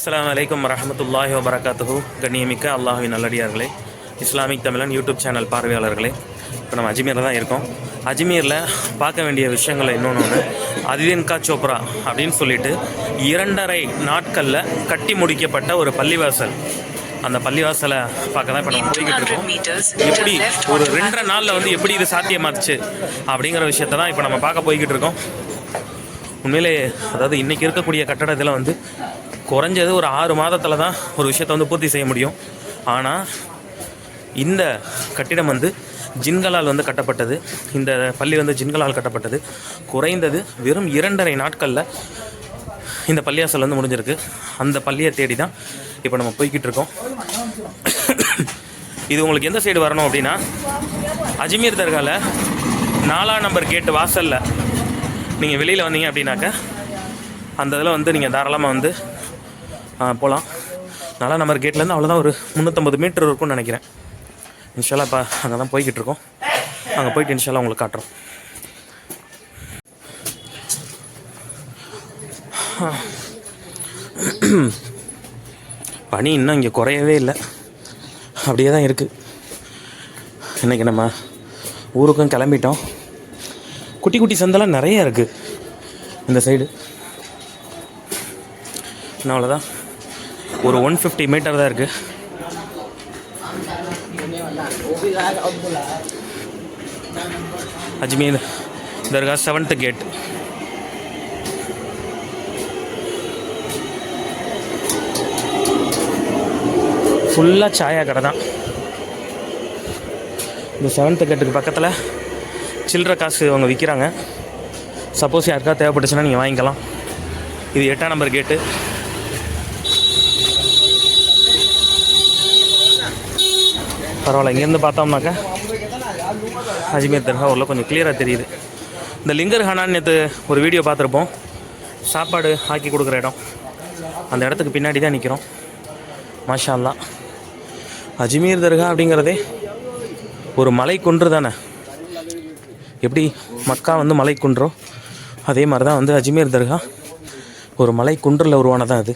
அஸ்லாம் வலைக்கம் வரமத்துல்லாஹி வபரகாத்துஹு. கண்ணியமிக்க அல்லாஹுவின் நல்லடியார்களே இஸ்லாமிக் தமிழன் யூடியூப் சேனல் பார்வையாளர்களே இப்போ நம்ம அஜ்மீரில் தான் இருக்கோம். அஜ்மீரில் பார்க்க வேண்டிய விஷயங்கள் இன்னொன்று ஒன்று அதிதீன்கா சோப்ரா அப்படின்னு சொல்லிட்டு இரண்டரை நாட்களில் கட்டி முடிக்கப்பட்ட ஒரு பள்ளிவாசல். அந்த பள்ளிவாசலை பார்க்க தான் இப்போ நம்ம போய்கிட்டு இருக்கோம். எப்படி ஒரு ரெண்டரை நாளில் வந்து எப்படி இது சாத்தியமாச்சு அப்படிங்கிற விஷயத்தை தான் இப்போ நம்ம பார்க்க போய்கிட்டு இருக்கோம். உண்மையிலே அதாவது இன்றைக்கி இருக்கக்கூடிய கட்டடத்தில் வந்து குறைஞ்சது ஒரு ஆறு மாதத்தில் தான் ஒரு விஷயத்தை வந்து பூர்த்தி செய்ய முடியும். ஆனால் இந்த கட்டிடம் வந்து ஜின்களால் வந்து கட்டப்பட்டது. இந்த பள்ளி வந்து ஜின்களால் கட்டப்பட்டது. குறைந்தது வெறும் இரண்டரை நாட்களில் இந்த பள்ளியாசல் வந்து முடிஞ்சிருக்கு. அந்த பள்ளியை தேடி தான் இப்போ நம்ம போய்கிட்டு இருக்கோம் இது உங்களுக்கு எந்த சைடு வரணும் அப்படின்னா அஜ்மீர் தர்காவில் நாலாம் நம்பர் கேட்டு வாசலில் நீங்கள் வெளியில் வந்தீங்க அப்படின்னாக்க அந்த இதில் வந்து நீங்கள் தாராளமாக வந்து போகலாம் நாலாம் நம்ம கேட்லேருந்து அவ்வளோதான் ஒரு முந்நூற்றம்பது மீட்டர் இருக்கும்னு நினைக்கிறேன். இன்ஷால்லா இப்போ அங்கே தான் போய்கிட்டு இருக்கோம். அங்கே போயிட்டு இன்ஷால்லா உங்களுக்கு காட்டுறோம். பனி இன்னும் இங்கே குறையவே இல்லை. அப்படியே தான் இருக்குது இன்றைக்கி நம்ம ஊருக்கும் கிளம்பிட்டோம். குட்டி குட்டி சந்தெல்லாம் நிறைய இருக்குது இந்த சைடு இன்னும் அவ்வளோதான் ஒரு ஒன் ஃபிஃப்டி மீட்டர் தான் இருக்குது அஜ்மீர் தர்கா செவன்த்து கேட் ஃபுல்லாக சாயா கடை தான். இந்த செவன்த்து கேட்டுக்கு பக்கத்தில் சில்லற காசு அவங்க விற்கிறாங்க சப்போஸ் யாருக்கா தேவைப்பட்டுச்சுன்னா நீங்கள் வாங்கிக்கலாம். இது எட்டாம் நம்பர் கேட்டு பரவாயில்ல இங்கேருந்து பார்த்தோம்னாக்கா அஜ்மீர் தர்கா உள்ள கொஞ்சம் கிளியராக தெரியுது. இந்த லிங்கர் ஹானான்னு நேற்று ஒரு வீடியோ பார்த்துருப்போம். சாப்பாடு ஆக்கி கொடுக்குற இடம். அந்த இடத்துக்கு பின்னாடி தான் நிற்கிறோம் மாஷால்லா அஜ்மீர் தர்கா அப்படிங்கிறதே ஒரு மலை குன்று தானே? எப்படி மக்கா வந்து மலை குன்றோ? அதே மாதிரி தான் வந்து அஜ்மீர் தர்கா ஒரு மலை குன்றில் உருவானதான் அது.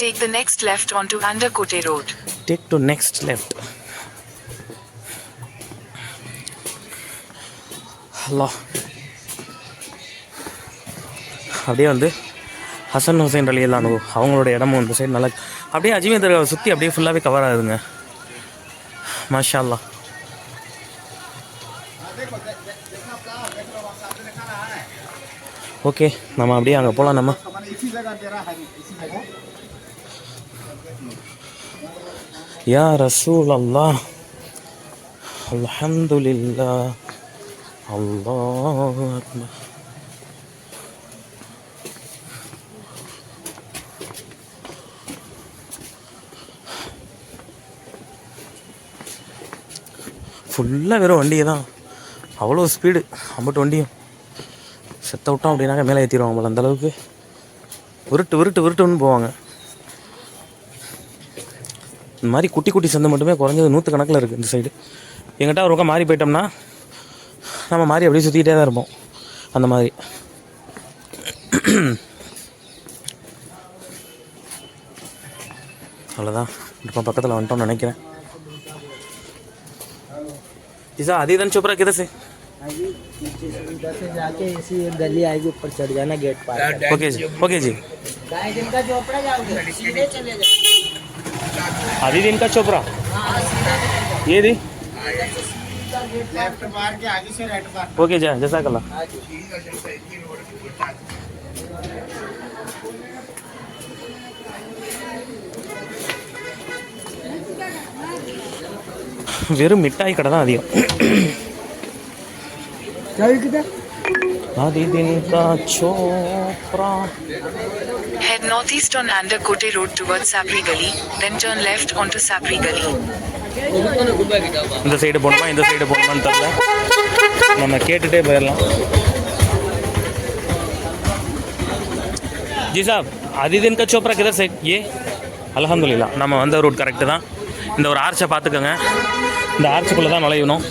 Take the next left onto Underkote Road. Take to next left அல்லா அப்படியே வந்து ஹசன் ஹுசைன் அலி அல்லானு அவங்களோட இடமும் இந்த சைடு நல்லா அப்படியே அஜ்மீர் தர்காவை சுற்றி அப்படியே ஃபுல்லாகவே கவர் ஆகுதுங்க. மாஷா அல்லா ஓகே நம்ம அப்படியே அங்கே போகலாம் நம்ம. யா ரசூல் அல்லாஹ் அல்ஹம்துலில்லா அல்லாஹ் அக்பர். ஃபுல்லாக வெறும் வண்டியை தான். அவ்வளோ ஸ்பீடு அம்பட்டு வண்டியும். செத்த விட்டோம் அப்படின்னாக்க மேலே ஏற்றிடுவாங்க போல அந்த அளவுக்கு. உருட்டு உருட்டு உருட்டுன்னு போவாங்க. இந்த மாதிரி குட்டி குட்டி சந்தை மட்டுமே குறைஞ்சது நூற்று கணக்கில் இருக்குது இந்த சைடு எங்கிட்ட ஒரு பக்கம் மாறி போயிட்டோம்னா நம்ம மாறி அப்படியே சுற்றிக்கிட்டே தான் இருப்போம் அந்த மாதிரி அவ்வளோதான் இப்போ பக்கத்தில் வந்துட்டோம்னு நினைக்கிறேன் ईसा आदिदन चोपड़ा किधर से इधर से जाके इसी एक गली आएगी ऊपर चढ़ जाना गेट पार कर। ओके जी ओके जी गाय दिन का चोपड़ा जाओगे सीधे चले जाओ आदिदन का चोपड़ा ये दी लेफ्ट मार के आगे से राइट मार ओके जा जैसा कला வெறும் மிட்டாய் கடை தான் அதிகம் Head northeast on Andakote Road towards Sapri Gully, then turn left onto Sapri Gully. இந்த சைடு போகணுமா இந்த சைடு போகணுமான்னு தெரில நம்ம கேட்டுட்டே போயிடலாம். ஜி சாப் அதிதின் கா சோப்ரா கிதர் சைட் ஏ? அலமதுல்லா நம்ம வந்த ரூட் கரெக்டு தான். இந்த ஒரு ஆர்ச்சை பார்த்துக்கோங்க. இந்த ஆர்ச்சுக்குள்ளே தான் நுழையணும்.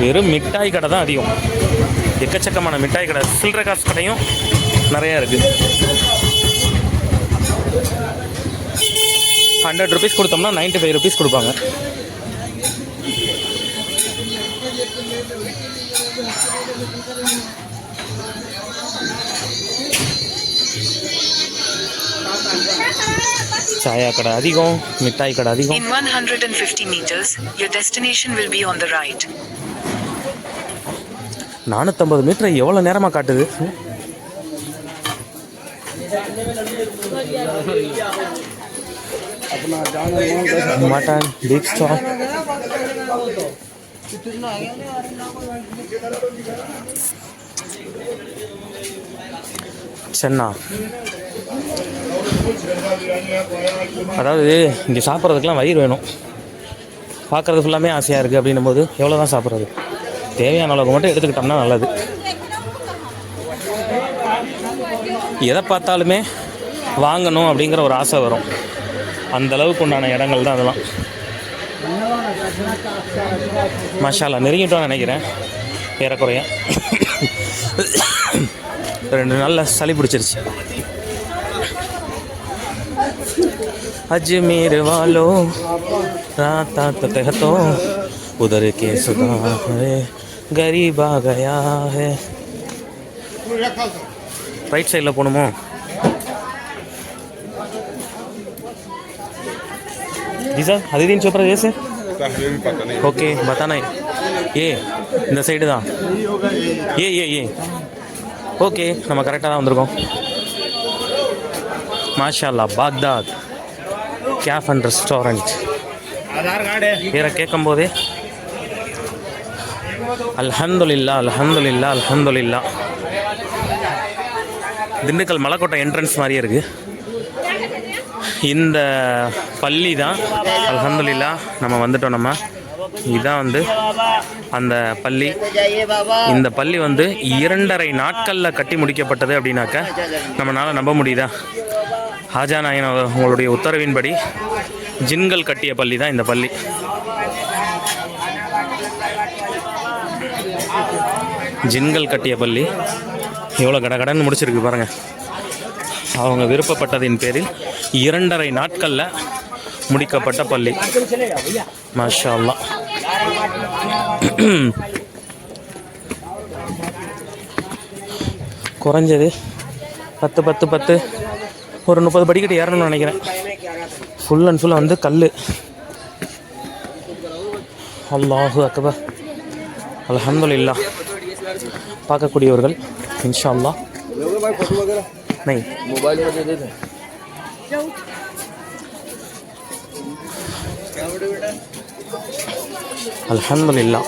வெறும் மிட்டாய் கடை தான் அதிகம். எக்கச்சக்கமான மிட்டாய் கடை. சில்லற காசு கடையும் நிறையா இருக்குது ஹண்ட்ரட் ருபீஸ் கொடுத்தோம்னா 95 ஃபைவ் ருபீஸ் கொடுப்பாங்க. சாயா கடை அதிகம் மிட்டாய் கடை அதிகம். In 150 meters, your destination will be on the right. நானூற்றம்பது மீட்டர் எவ்வளோ நேரமாக காட்டுது? மட்டன் பீஃப் சென்னா. அதாவது இங்கே சாப்பிட்றதுக்கெலாம் வயிறு வேணும். பார்க்குறது ஃபுல்லாமே ஆசையாக இருக்குது அப்படின்னும் போது எவ்வளோ தான் சாப்பிட்றது? தேவையான அளவுக்கு மட்டும் எடுத்துக்கிட்டோம்னா நல்லது எதை பார்த்தாலுமே வாங்கணும் அப்படிங்கிற ஒரு ஆசை வரும் அந்த அளவுக்கு உண்டான இடங்கள் தான் அதெல்லாம் மஷாலா நெருங்கிட்டோம்னு நினைக்கிறேன் ஏறக்குறைய ரெண்டு நாளில் சளி பிடிச்சிருச்சு अजमेर वालों रात रात कहतो उधर के सुधा है गरीब आ गया है ரைட் சைடில் போகணுமோ जी सर हदीदीन चोपड़ा जैसे ओके बताना है ये இந்த சைடு தான் ஏ ஏ ஏ ஓகே நம்ம கரெக்டாக தான் வந்திருக்கோம் மாஷா அல்லா பாக்தாத் கேஃப் அண்ட் ரெஸ்டாரண்ட் பேரை கேட்கும் போதே அல்ஹந்துலில்லா அல்ஹந்துல்லா அல்ஹம்துலில்லா திண்டுக்கல் மலைக்கோட்டை என்ட்ரன்ஸ் மாதிரியே இருக்கு. இந்த பள்ளி தான் அல்ஹந்துல்லா நம்ம வந்துட்டோம் நம்ம. இதுதான் வந்து அந்த பள்ளி. இந்த பள்ளி வந்து இரண்டரை நாட்களில் கட்டி முடிக்கப்பட்டது அப்படின்னாக்க நம்மளால் நம்ப முடியுதா? ஹாஜா நாயன் அவங்களுடைய உங்களுடைய உத்தரவின்படி ஜின்கள் கட்டிய பள்ளி தான் இந்த பள்ளி. ஜின்கள் கட்டிய பள்ளி. எவ்வளோ கடகடன்னு முடிச்சிருக்கு பாருங்கள் அவங்க விருப்பப்பட்டதின் பேரில் இரண்டரை நாட்களில் முடிக்கப்பட்ட பள்ளி. மாஷா அல்லாஹ் குறைஞ்சது பத்து பத்து பத்து. ஒரு முப்பது படிக்கட்டு ஏறணும்னு நினைக்கிறேன். ஃபுல் அண்ட் ஃபுல்லாக வந்து கல் அல்லாஹு அக்கபா அலமதுல்லா பார்க்கக்கூடியவர்கள் இன்ஷால்லா. நை. அல்ஹம்துலில்லா.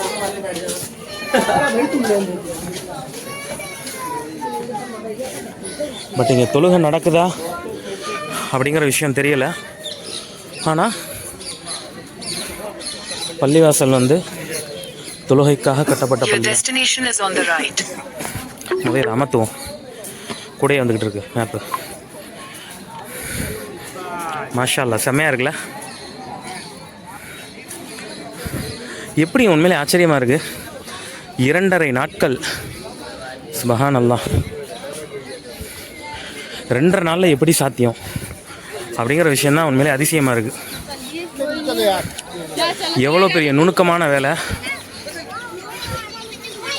பட் இங்கே தொழுகை நடக்குதா? அப்படிங்கிற விஷயம் தெரியலை. ஆனால் பள்ளிவாசல் வந்து தொழுகைக்காக கட்டப்பட்ட பள்ளி. முதல் அமர்த்துவோம் கூடயே வந்துக்கிட்டு இருக்கு மேப்பு மாஷா அல்லா செம்மையாக இருக்குல்ல? எப்படி உண்மையிலே ஆச்சரியமாக இருக்குது இரண்டரை நாட்கள். சுபஹான் அல்லாஹ் ரெண்டரை நாளில் எப்படி சாத்தியம்? அப்படிங்கிற விஷயந்தான் உண்மையிலே அதிசயமாக இருக்குது எவ்வளோ பெரிய நுணுக்கமான வேலை?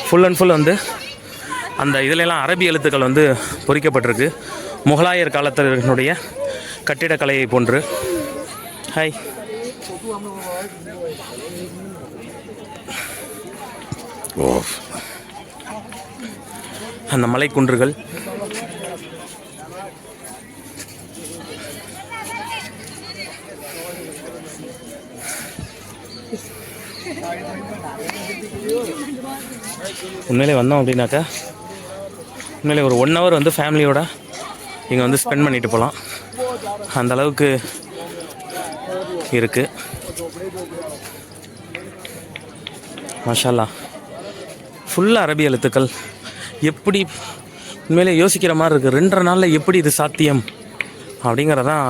ஃபுல் அண்ட் ஃபுல் வந்து அந்த இதிலெல்லாம் அரபி எழுத்துக்கள் வந்து பொறிக்கப்பட்டிருக்கு. முகலாயர் காலத்தினுடைய கட்டிடக்கலையை போன்று. ஹாய் ஓ அந்த மலைக்குன்றுகள் உண்மையிலே வந்தோம் அப்படின்னாக்கா உண்மையிலே ஒரு ஒன் ஹவர் வந்து ஃபேமிலியோட இங்கே வந்து ஸ்பெண்ட் பண்ணிட்டு போகலாம் அந்த அளவுக்கு இருக்குது மஷாலா ஃபுல்லாக அரபி எழுத்துக்கள். எப்படி உண்மையிலே யோசிக்கிற மாதிரி இருக்குது ரெண்டரை நாளில் எப்படி இது சாத்தியம் அப்படிங்கிறதான்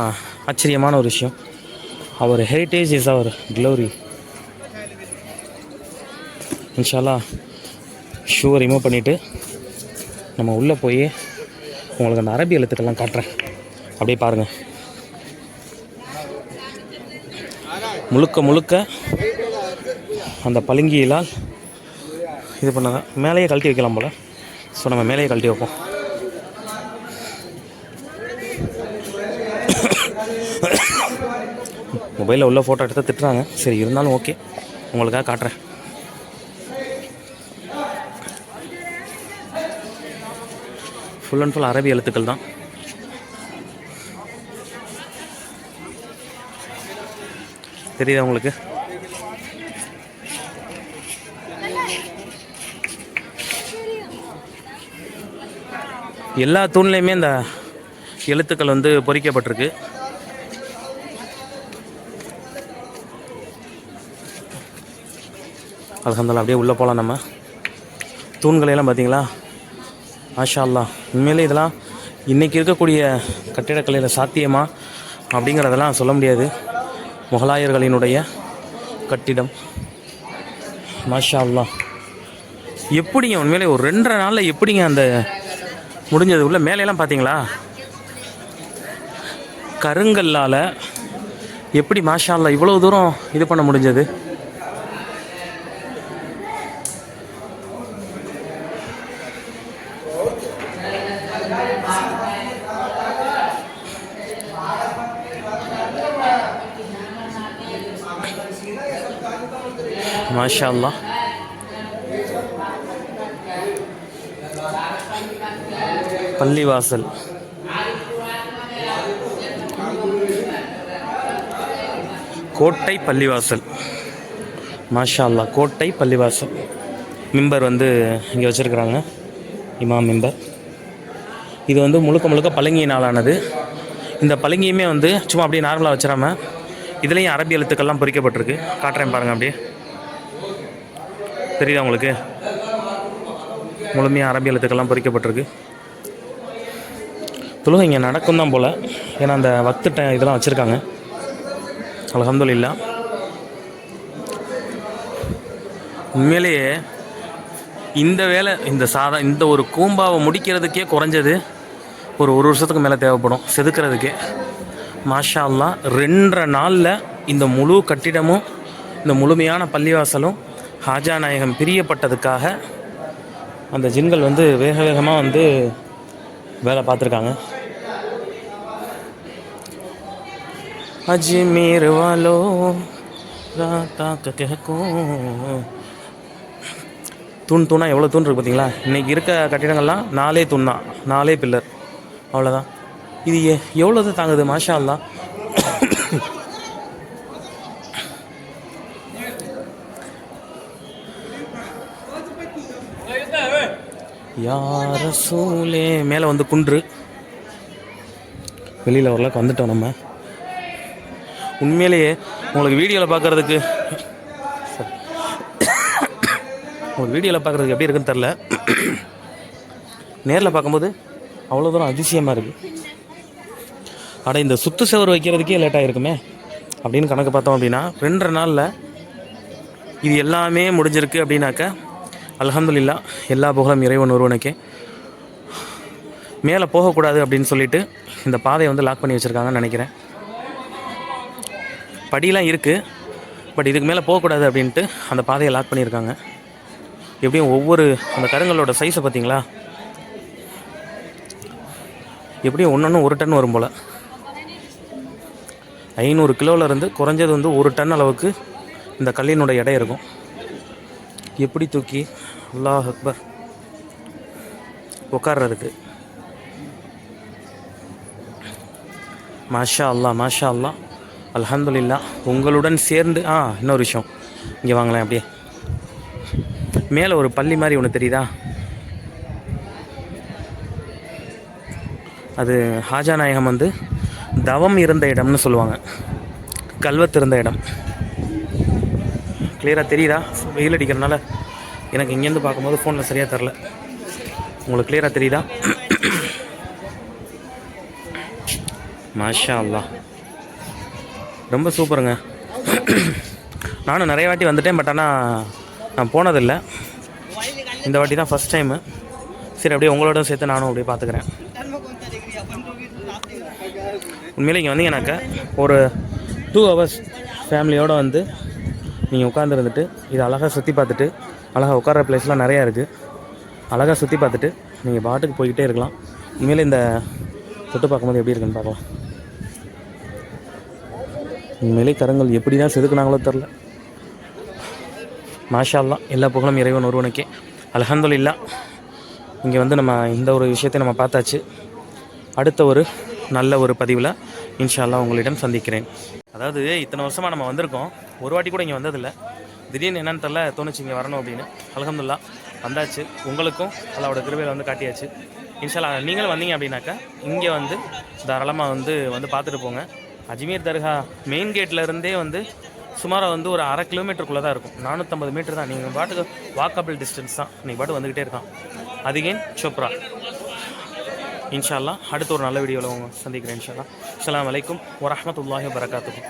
ஆச்சரியமான ஒரு விஷயம். Our heritage is our glory இன்ஷாலா ஷூவை ரிமூவ் பண்ணிவிட்டு நம்ம உள்ளே போய் உங்களுக்கு அந்த அரபி எழுத்துக்கள்லாம் காட்டுறேன். அப்படியே பாருங்கள் முழுக்க முழுக்க அந்த பளிங்கியிலால் இது பண்ணதான். மேலேயே கழட்டி வைக்கலாம் போல். ஸோ நம்ம மேலேயே கழட்டி வைப்போம். மொபைலில் உள்ள ஃபோட்டோ எடுத்து திட்டுறாங்க. சரி இருந்தாலும் ஓகே உங்களுக்காக காட்டுறேன். ஃபுல் அண்ட் ஃபுல் அரபி எழுத்துக்கள் தான். தெரியுதா உங்களுக்கு? எல்லா தூண்லேயுமே இந்த எழுத்துக்கள் வந்து பொறிக்கப்பட்டிருக்கு. அலமதுல்லா அப்படியே உள்ளே போகலாம் நம்ம. தூண்களையெல்லாம் பார்த்தீங்களா? மாஷா அல்லா உண்மையிலே இதெல்லாம் இன்றைக்கி இருக்கக்கூடிய கட்டிடக்கலையில் சாத்தியமா அப்படிங்கிறதெல்லாம் சொல்ல முடியாது. முகலாயர்களினுடைய கட்டிடம். மாஷா அல்லா எப்படிங்க உண்மையிலே ஒரு ரெண்டரை நாளில் எப்படிங்க அந்த முடிஞ்சது? உள்ள மேலையெல்லாம் பார்த்தீங்களா கருங்கல்லால் எப்படி மாஷா அல்லா இவ்வளோ தூரம் இது பண்ண முடிஞ்சது? மாஷா அல்லாஹ் பள்ளிவாசல் கோட்டை பள்ளிவாசல் மாஷா கோட்டை பள்ளிவாசல் மிம்பர் வந்து இங்கே வச்சுருக்குறாங்க. இமாம் மிம்பர் இது வந்து முழுக்க முழுக்க பளிங்கியினாலானது இந்த பழங்கியுமே வந்து சும்மா அப்படியே நார்மலாக வச்சிடாம இதுலேயும் அரபி எழுத்துக்கள்லாம் பொறிக்கப்பட்டிருக்கு. காட்டுறேன் பாருங்கள் அப்படியே. தெரியுதா உங்களுக்கு? முழுமையாக அரபி எழுத்துக்கள்லாம் பொறிக்கப்பட்டிருக்கு. தொழுகை இங்கே நடக்கும் தான் போல். ஏன்னா அந்த வக்து இதெல்லாம் வச்சுருக்காங்க. அல்ஹம்துலில்லா. உண்மையிலேயே இந்த வேலை இந்த சாதா இந்த ஒரு கூம்பாவை முடிக்கிறதுக்கே குறைஞ்சது ஒரு ஒரு வருஷத்துக்கு மேலே தேவைப்படும். செதுக்கிறதுக்கே. மாஷா ரெண்டரை நாளில் இந்த முழு கட்டிடமும் இந்த முழுமையான பள்ளிவாசலும் ஹாஜா நாயகம் பிரியப்பட்டதுக்காக அந்த ஜின்கள் வந்து வேக வேகமாக வந்து வேலை பார்த்துருக்காங்க. அஜ்மீர் வாலோ தூண் தூணாக எவ்வளோ தூண் இருக்குது பார்த்தீங்களா இன்றைக்கி இருக்க கட்டிடங்கள்லாம் நாலே தூண் தான். நாலே பில்லர். அவ்வளோதான் இது எவ்வளோது தாங்குது மாஷா அல்லாஹ் யார சூலே மேலே வந்து குன்று. வெளியில் ஓரளவுக்கு வந்துட்டோம் நம்ம. உண்மையிலேயே உங்களுக்கு வீடியோவில் பார்க்குறதுக்கு உங்களுக்கு வீடியோவில் பார்க்குறதுக்கு எப்படி இருக்குன்னு தெரில நேரில் பார்க்கும்போது அவ்வளோ தூரம் அதிசயமாக இருக்குது ஆனால் இந்த சுத்து செவர் வைக்கிறதுக்கே லேட் இருக்குமே அப்படின்னு கணக்கு பார்த்தோம் அப்படின்னா ரெண்டரை நாளில் இது எல்லாமே முடிஞ்சிருக்கு அப்படின்னாக்க அல்ஹம்துலில்லா எல்லா புகழும் இறைவன் ஒருவனுக்கே. மேலே போகக்கூடாது அப்படின்னு சொல்லிட்டு இந்த பாதையை வந்து லாக் பண்ணி வச்சுருக்காங்கன்னு நினைக்கிறேன். படியெலாம் இருக்குது பட் இதுக்கு மேலே போகக்கூடாது அப்படின்ட்டு அந்த பாதையை லாக் பண்ணியிருக்காங்க. எப்படியும் ஒவ்வொரு அந்த கருங்களோட சைஸை பார்த்தீங்களா? எப்படியும் ஒன்று ஒரு டன் வரும் போல். ஐநூறு கிலோவிலேருந்து குறைஞ்சது வந்து ஒரு டன் அளவுக்கு இந்த கல்லினோட எடை இருக்கும். எப்படி தூக்கி? அல்லாஹ் அக்பர். உட்கார்றதுக்கு மாஷா அல்லாஹ் மாஷா அல்லாஹ் அல்ஹம்துலில்லா உங்களுடன் சேர்ந்து ஆ இன்னொரு விஷயம். இங்கே வாங்கலாம் அப்படியே. மேலே ஒரு பள்ளி மாதிரி ஒன்று தெரியுதா? அது ஹாஜா நாயகம் வந்து தவம் இருந்த இடம்னு சொல்லுவாங்க. கல்வத்து இருந்த இடம். கிளியராக தெரியுதா? வெயில் அடிக்கிறனால எனக்கு இங்கேருந்து பார்க்கும்போது ஃபோனில் சரியாக தெரில. உங்களுக்கு கிளியராக தெரியுதா? மாஷா அல்லா ரொம்ப சூப்பருங்க. நானும் நிறைய வாட்டி வந்துட்டேன் பட் ஆனால் நான் போனதில்லை. இந்த வாட்டி தான் ஃபஸ்ட் டைமு சரி அப்படியே உங்களோட சேர்த்து நானும் அப்படியே பார்த்துக்கிறேன். உண்மையிலே இங்கே வந்தீங்கன்னாக்கா ஒரு டூ ஹவர்ஸ் ஃபேமிலியோடு வந்து நீங்கள் உட்காந்துருந்துட்டு இது அழகாக சுற்றி பார்த்துட்டு அழகாக உட்கார பிளேஸ்லாம் நிறையா இருக்குது அழகாக சுற்றி பார்த்துட்டு நீங்கள் பாட்டுக்கு போய்கிட்டே இருக்கலாம். உண்மையிலே இந்த தொட்டு பார்க்கும்போது எப்படி இருக்குன்னு பார்க்கலாம். உண்மையிலே கரங்கள் எப்படி தான் செதுக்குனாங்களோ தெரில மாஷால்லாம் எல்லா புகழும் இறைவன் ஒருவனுக்கே. இல்லா இங்கே வந்து நம்ம இந்த ஒரு விஷயத்தை நம்ம பார்த்தாச்சு. அடுத்த ஒரு நல்ல ஒரு பதிவில் இன்ஷால்லா உங்களிடம் சந்திக்கிறேன். அதாவது இத்தனை வருஷமாக நம்ம வந்திருக்கோம். ஒரு வாட்டி கூட இங்கே வந்ததில்லை. திடீர்னு என்னன்னு தெரில தோணுச்சு இங்கே வரணும் அப்படின்னு. அலகம்துல்லா வந்தாச்சு. உங்களுக்கும் அல்லாவோட கிருபையில் வந்து காட்டியாச்சு. இன்ஷால்லா நீங்களும் வந்தீங்க அப்படின்னாக்கா இங்கே வந்து தாராளமாக வந்து வந்து பார்த்துட்டு போங்க. அஜ்மீர் தர்கா மெயின் கேட்லேருந்தே வந்து சுமாராக வந்து ஒரு அரை கிலோமீட்டருக்குள்ளே தான் இருக்கும். நானூற்றம்பது மீட்டர் தான். நீங்கள் பாட்டுக்கு வாக்கபிள் டிஸ்டன்ஸ் தான். நீங்கள் பாட்டு வந்துக்கிட்டே இருக்கான் அதிகேன் சோப்ரா இன்ஷா அடுத்த ஒரு நல்ல வீடியோவில் சந்திக்கிறேன் இன்ஷால்லா அலாம் வலைக்கும் வரமத்துல்லாஹி வரகாத்துக்கும்